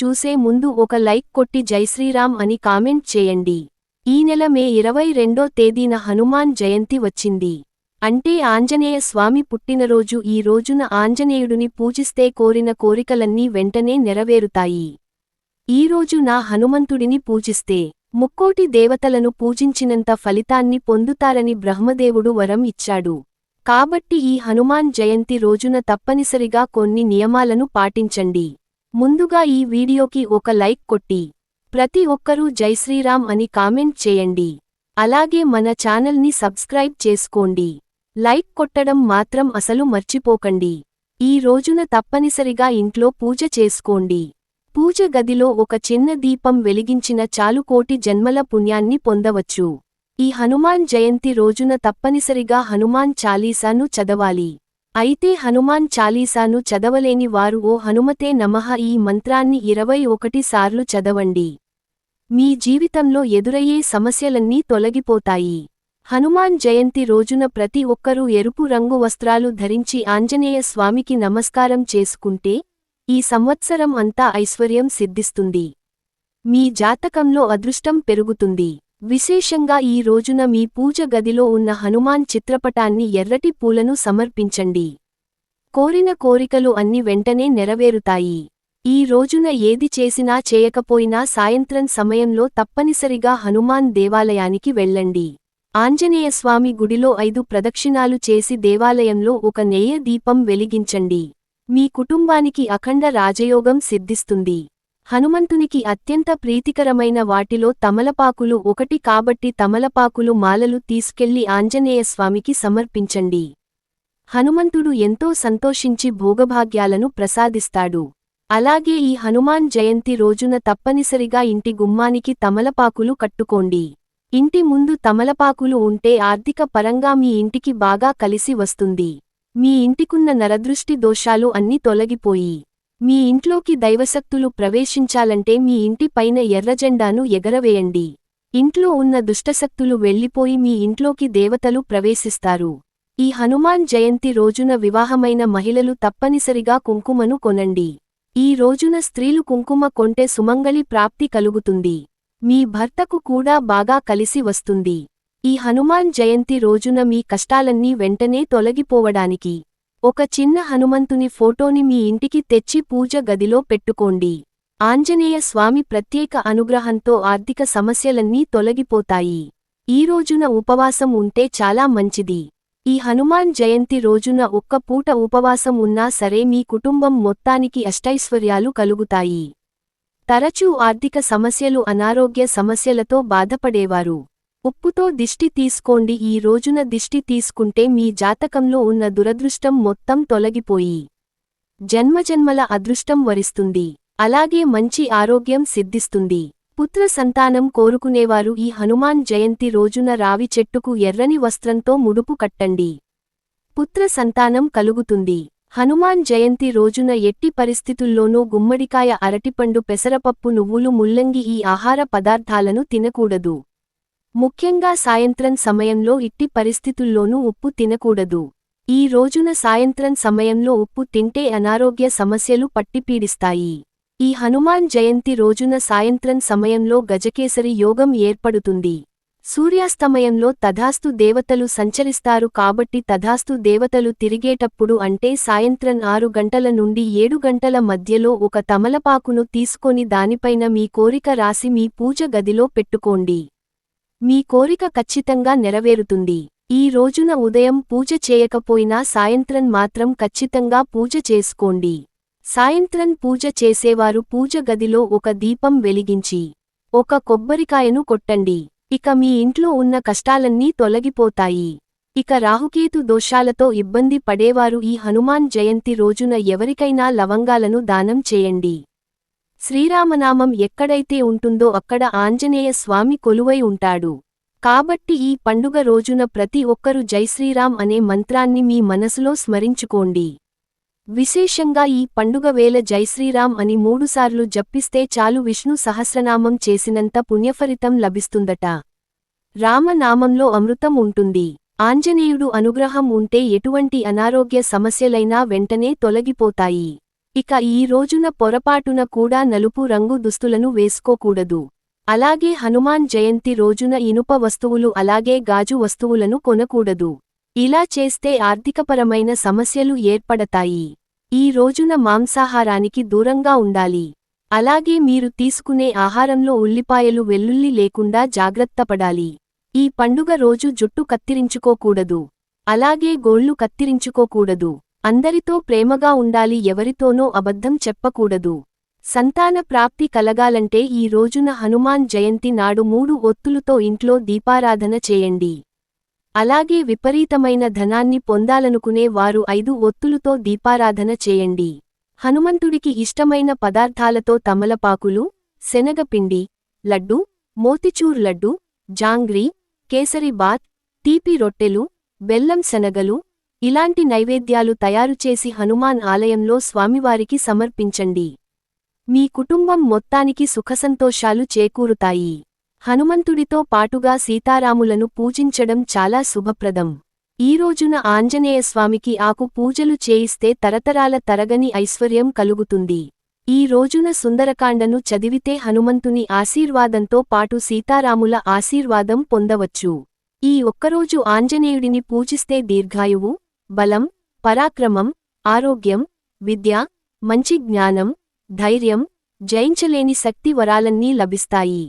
చూసే ముందు ఒక లైక్ కొట్టి జైశ్రీరామ్ అని కామెంట్ చేయండి. ఈ నెల మే ఇరవై రెండో తేదీన హనుమాన్ జయంతి వచ్చింది. అంటే ఆంజనేయ స్వామి పుట్టినరోజు ఈ రోజున ఆంజనేయుడిని పూజిస్తే కోరిన కోరికలన్నీ వెంటనే నెరవేరుతాయి. ఈరోజు నా హనుమంతుడిని పూజిస్తే ముక్కోటి దేవతలను పూజించినంత ఫలితాన్ని పొందుతారని బ్రహ్మదేవుడు వరం ఇచ్చాడు. కాబట్టి ఈ హనుమాన్ జయంతి రోజున తప్పనిసరిగా కొన్ని నియమాలను పాటించండి. ముందుగా ఈ వీడియోకి ఒక లైక్ కొట్టి ప్రతి ఒక్కరూ జైశ్రీరామ్ అని కామెంట్ చేయండి. అలాగే మన ఛానల్ని సబ్స్క్రైబ్ చేసుకోండి. లైక్ కొట్టడం మాత్రం అసలు మర్చిపోకండి. ఈ రోజున తప్పనిసరిగా ఇంట్లో పూజ చేసుకోండి. పూజ గదిలో ఒక చిన్న దీపం వెలిగించిన చాలు కోటి జన్మల పుణ్యాన్ని పొందవచ్చు. ఈ హనుమాన్ జయంతి రోజున తప్పనిసరిగా హనుమాన్ చాలీసాను చదవాలి. అయితే హనుమాన్ చాలీసాను చదవలేని వారు ఓ హనుమతే నమః ఈ మంత్రాన్ని ఇరవై ఒకటి సార్లు చదవండి. మీ జీవితంలో ఎదురయ్యే సమస్యలన్నీ తొలగిపోతాయి. హనుమాన్ జయంతి రోజున ప్రతి ఒక్కరూ ఎరుపు రంగు వస్త్రాలు ధరించి ఆంజనేయ స్వామికి నమస్కారం చేసుకుంటే ఈ సంవత్సరం అంతా ఐశ్వర్యం సిద్ధిస్తుంది. మీ జాతకంలో అదృష్టం పెరుగుతుంది. విశేషంగా ఈ రోజున మీ పూజ గదిలో ఉన్న హనుమాన్ చిత్రపటాన్ని ఎర్రటి పూలను సమర్పించండి. కోరిన కోరికలు అన్ని వెంటనే నెరవేరుతాయి. ఈ రోజున ఏది చేసినా చేయకపోయినా సాయంత్రం సమయంలో తప్పనిసరిగా హనుమాన్ దేవాలయానికి వెళ్ళండి. ఆంజనేయస్వామి గుడిలో ఐదు ప్రదక్షిణాలు చేసి దేవాలయంలో ఒక నెయ్య దీపం వెలిగించండి. మీ కుటుంబానికి అఖండ రాజయోగం సిద్ధిస్తుంది. హనుమంతునికి అత్యంత ప్రీతికరమైన వాటిలో తమలపాకులు ఒకటి కాబట్టి తమలపాకులు మాలలు తీసుకెళ్ళి ఆంజనేయస్వామికి సమర్పించండి. హనుమంతుడు ఎంతో సంతోషించి భోగభాగ్యాలను ప్రసాదిస్తాడు. అలాగే ఈ హనుమాన్ జయంతి రోజున తప్పనిసరిగా ఇంటి గుమ్మానికి తమలపాకులు కట్టుకోండి. ఇంటి ముందు తమలపాకులు ఉంటే ఆర్థిక పరంగా మీ ఇంటికి బాగా కలిసి వస్తుంది. మీ ఇంటికున్న నరదృష్టి దోషాలు అన్ని తొలగిపోయి మీ ఇంట్లోకి దైవశక్తులు ప్రవేశించాలంటే మీ ఇంటి పైన ఎర్రజెండాను ఎగరవేయండి. ఇంట్లో ఉన్న దుష్టశక్తులు వెళ్ళిపోయి మీ ఇంట్లోకి దేవతలు ప్రవేశిస్తారు. ఈ హనుమాన్ జయంతి రోజున వివాహమైన మహిళలు తప్పనిసరిగా కుంకుమను కొనండి. ఈ రోజున స్త్రీలు కుంకుమ కొంటే సుమంగళి ప్రాప్తి కలుగుతుంది. మీ భర్తకు కూడా బాగా కలిసి వస్తుంది. ఈ హనుమాన్ జయంతి రోజున మీ కష్టాలన్నీ వెంటనే తొలగిపోవడానికి ఒక చిన్న హనుమంతుని ఫోటోని మీ ఇంటికి తెచ్చి పూజ గదిలో పెట్టుకోండి. ఆంజనేయ స్వామి ప్రత్యేక అనుగ్రహంతో ఆర్థిక సమస్యలన్నీ తొలగిపోతాయి. ఈ రోజున ఉపవాసం ఉంటే చాలా మంచిది. ఈ హనుమాన్ జయంతి రోజున ఒక్క పూట ఉపవాసం ఉన్నా సరే మీ కుటుంబం మొత్తానికి అష్టైశ్వర్యాలు కలుగుతాయి. తరచూ ఆర్థిక సమస్యలు అనారోగ్య సమస్యలతో బాధపడేవారు. ఉప్పుతో దిష్టి తీసుకోండి. ఈ రోజున దిష్టి తీసుకుంటే మీ జాతకంలో ఉన్న దురదృష్టం మొత్తం తొలగిపోయి జన్మజన్మల అదృష్టం వరిస్తుంది. అలాగే మంచి ఆరోగ్యం సిద్ధిస్తుంది. పుత్ర సంతానం కోరుకునేవారు. ఈ హనుమాన్ జయంతి రోజున రావి చెట్టుకు ఎర్రని వస్త్రంతో ముడుపు కట్టండి. పుత్ర సంతానం కలుగుతుంది. హనుమాన్ జయంతి రోజున ఎట్టి పరిస్థితుల్లోనూ గుమ్మడికాయ అరటిపండు పెసరపప్పు నువ్వులు ముల్లంగి ఈ ఆహార పదార్థాలను తినకూడదు. ముఖ్యంగా సాయంత్రం సమయంలో ఇట్టి పరిస్థితుల్లోనూ ఉప్పు తినకూడదు. ఈ రోజున సాయంత్రం సమయంలో ఉప్పు తింటే అనారోగ్య సమస్యలు పట్టిపీడిస్తాయి. ఈ హనుమాన్ జయంతి రోజున సాయంత్రం సమయంలో గజకేసరి యోగం ఏర్పడుతుంది. సూర్యాస్తమయంలో తధాస్తు దేవతలు సంచరిస్తారు కాబట్టి తధాస్తు దేవతలు తిరిగేటప్పుడు అంటే సాయంత్రం ఆరు గంటల నుండి ఏడు గంటల మధ్యలో ఒక తమలపాకును తీసుకొని దానిపైన మీ కోరిక రాసి మీ పూజ గదిలో పెట్టుకోండి. మీ కోరిక ఖచ్చితంగా నెరవేరుతుంది. ఈ రోజున ఉదయం పూజ చేయకపోయినా సాయంత్రం మాత్రం ఖచ్చితంగా పూజ చేసుకోండి. సాయంత్రం పూజ చేసేవారు పూజ గదిలో ఒక దీపం వెలిగించి ఒక కొబ్బరికాయను కొట్టండి. ఇక మీ ఇంట్లో ఉన్న కష్టాలన్నీ తొలగిపోతాయి. ఇక రాహుకేతు దోషాలతో ఇబ్బంది పడేవారు ఈ హనుమాన్ జయంతి రోజున ఎవరికైనా లవంగాలను దానం చేయండి. శ్రీరామనామం ఎక్కడైతే ఉంటుందో అక్కడ ఆంజనేయ స్వామి కొలువై ఉంటాడు. కాబట్టి ఈ పండుగ రోజున ప్రతి ఒక్కరు జైశ్రీరామ్ అనే మంత్రాన్ని మీ మనసులో స్మరించుకోండి. విశేషంగా ఈ పండుగ వేళ జైశ్రీరామ్ అని మూడుసార్లు జప్పిస్తే చాలు విష్ణు సహస్రనామం చేసినంత పుణ్యఫలితం లభిస్తుందట. రామనామంలో అమృతం ఉంటుంది. ఆంజనేయుడు అనుగ్రహం ఉంటే ఎటువంటి అనారోగ్య సమస్యలైనా వెంటనే తొలగిపోతాయి. ఇక ఈ రోజున పొరపాటున కూడా నలుపు రంగు దుస్తులను వేసుకోకూడదు. అలాగే హనుమాన్ జయంతి రోజున ఇనుప వస్తువులు అలాగే గాజు వస్తువులను కొనకూడదు. ఇలా చేస్తే ఆర్థికపరమైన సమస్యలు ఏర్పడతాయి. ఈ రోజున మాంసాహారానికి దూరంగా ఉండాలి. అలాగే మీరు తీసుకునే ఆహారంలో ఉల్లిపాయలు వెల్లుల్లి లేకుండా జాగ్రత్తపడాలి ఈ పండుగ రోజు జుట్టు కత్తిరించుకోకూడదు. అలాగే గోళ్ళు కత్తిరించుకోకూడదు. అందరితో ప్రేమగా ఉండాలి ఎవరితోనో అబద్ధం చెప్పకూడదు. సంతాన ప్రాప్తి కలగాలంటే ఈ రోజున హనుమాన్ జయంతి నాడు మూడు ఒత్తులుతో ఇంట్లో దీపారాధన చేయండి. అలాగే విపరీతమైన ధనాన్ని పొందాలనుకునే వారు ఐదు ఒత్తులుతో దీపారాధన చేయండి. హనుమంతుడికి ఇష్టమైన పదార్థాలతో తమలపాకులు శనగపిండి లడ్డు మోతిచూర్ లడ్డు జాంగ్రీ కేసరి బాత్ తీపి రొట్టెలు బెల్లం శనగలు ఇలాంటి నైవేద్యాలు తయారుచేసి హనుమాన్ ఆలయంలో స్వామివారికి సమర్పించండి. మీ కుటుంబం మొత్తానికి సుఖసంతోషాలు చేకూరుతాయి. హనుమంతుడితో పాటుగా సీతారాములను పూజించడం చాలా శుభప్రదం. ఈ రోజున ఆంజనేయస్వామికి ఆకు పూజలు చేయిస్తే తరతరాల తరగని ఐశ్వర్యం కలుగుతుంది. ఈ రోజున సుందరకాండను చదివితే హనుమంతుని ఆశీర్వాదంతో పాటు సీతారాముల ఆశీర్వాదం పొందవచ్చు. ఈ ఒక్కరోజు ఆంజనేయుడిని పూజిస్తే దీర్ఘాయువు బలం పరాక్రమం ఆరోగ్యం విద్య మంచి జ్ఞానం ధైర్యం జయించలేని శక్తి వరాలన్నీ లభిస్తాయి.